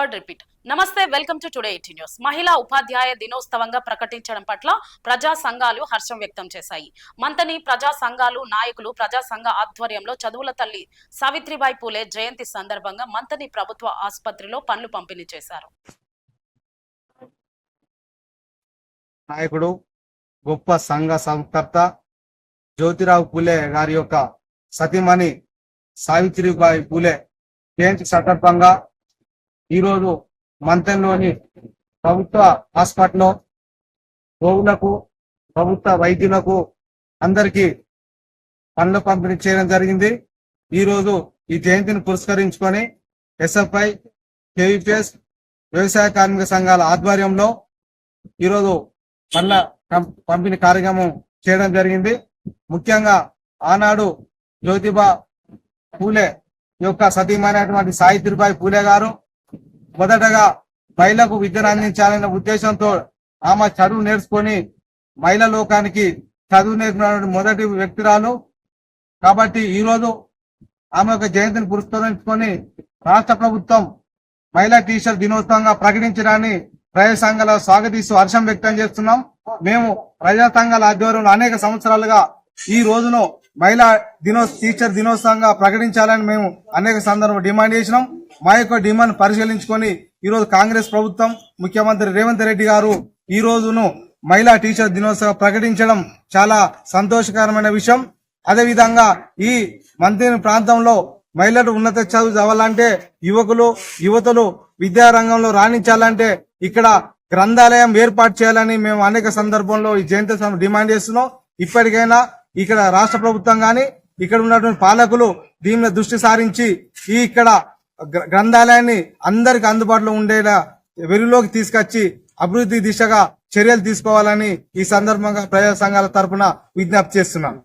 Record repeat. నమస్తే welcome to today eighty news. మహిళా ఉపాధ్యాయ దినోత్సవంగా ప్రకటించడం పట్ల ప్రజా సంఘాలు హర్షం వ్యక్తం చేశాయి. మంతని ప్రజా సంఘాలు నాయకులు ప్రజా సంఘ ఆధ్వర్యంలో చదువుల తల్లి సావిత్రిబాయి పూలే జయంతి సందర్భంగా మంతని ప్రభుత్వ ఆసుపత్రిలో పనులు పంపిణీ చేశారు. నాయకుడు గొప్ప సంఘ సంకర్త జ్యోతిరావు పూలే గారి యొక్క సతీమణి సావిత్రిబాయి పూలే జయంతి సందర్భంగా ఈరోజు మంతంలోని ప్రభుత్వ హాస్పిటల్లో రోగులకు ప్రభుత్వ వైద్యులకు అందరికీ పనులు పంపిణీ చేయడం జరిగింది. ఈరోజు ఈ జయంతిని పురస్కరించుకొని ఎస్ఎఫ్ఐ కేవీపీఎస్ వ్యవసాయ కార్మిక సంఘాల ఆధ్వర్యంలో ఈరోజు పనుల పంపిణీ కార్యక్రమం చేయడం జరిగింది. ముఖ్యంగా ఆనాడు జ్యోతిబా పూలే యొక్క సతీమైనటువంటి సాయిత్రిబాయి పూలే గారు మొదటగా మహిళకు విద్యను అందించాలనే ఉద్దేశంతో ఆమె చదువు నేర్చుకొని మహిళా లోకానికి చదువు నేర్పినటువంటి మొదటి వ్యక్తిరాలు. కాబట్టి ఈ రోజు ఆమె యొక్క జయంతిని పురస్కరించుకొని రాష్ట్ర ప్రభుత్వం మహిళా టీచర్ దినోత్సవంగా ప్రకటించడాన్ని ప్రజా సంఘాల స్వాగతిస్తూ హర్షం వ్యక్తం చేస్తున్నాం. మేము ప్రజా సంఘాల ఆధ్వర్యంలో అనేక సంవత్సరాలుగా ఈ రోజును మహిళా దినో టీచర్ దినోత్సవంగా ప్రకటించాలని మేము అనేక సందర్భంలో డిమాండ్ చేసినాం. మా యొక్క డిమాండ్ పరిశీలించుకొని ఈరోజు కాంగ్రెస్ ప్రభుత్వం ముఖ్యమంత్రి రేవంత్ రెడ్డి గారు ఈ రోజును మహిళా టీచర్ దినోత్సవం ప్రకటించడం చాలా సంతోషకరమైన విషయం. అదేవిధంగా ఈ మంత్రి ప్రాంతంలో మహిళలు ఉన్నత చదువు చదవాలంటే యువకులు యువతులు విద్యారంగంలో రాణించాలంటే ఇక్కడ గ్రంథాలయం ఏర్పాటు చేయాలని మేము అనేక సందర్భంలో ఈ జయంతి డిమాండ్ చేస్తున్నాం. ఇప్పటికైనా ఇక్కడ రాష్ట్ర ప్రభుత్వం కానీ ఇక్కడ ఉన్నటువంటి పాలకులు దీని దృష్టి సారించి ఈ ఇక్కడ గ్రంథాలయాన్ని అందరికి అందుబాటులో ఉండేలా వెలుగులోకి తీసుకొచ్చి అభివృద్ధి దిశగా చర్యలు తీసుకోవాలని ఈ సందర్భంగా ప్రజా సంఘాల తరపున విజ్ఞప్తి చేస్తున్నాను